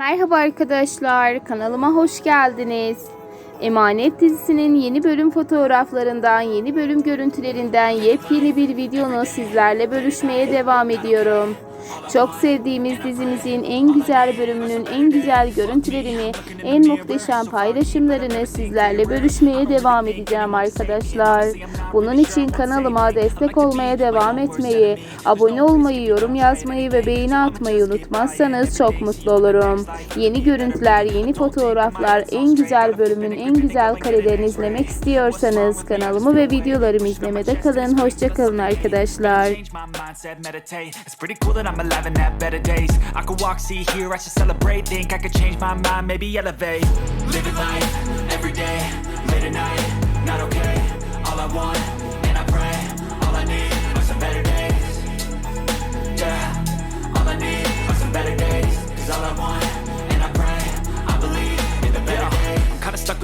Merhaba arkadaşlar, kanalıma hoş geldiniz. Emanet dizisinin yeni bölüm fotoğraflarından, yeni bölüm görüntülerinden yepyeni bir videonu sizlerle bölüşmeye devam ediyorum. Çok sevdiğimiz dizimizin en güzel bölümünün en güzel görüntülerini, en muhteşem paylaşımlarını sizlerle bölüşmeye devam edeceğim arkadaşlar. Bunun için kanalıma destek olmaya devam etmeyi, abone olmayı, yorum yazmayı ve beğeni atmayı unutmazsanız çok mutlu olurum. Yeni görüntüler, yeni fotoğraflar, en güzel bölümün en güzel karelerini izlemek istiyorsanız kanalımı ve videolarımı izlemede kalın. Hoşçakalın arkadaşlar. I'm alive and have better days. I could walk, see, hear, I should celebrate. Think I could change my mind, maybe elevate. Living life every day, late at night, not okay. All I want,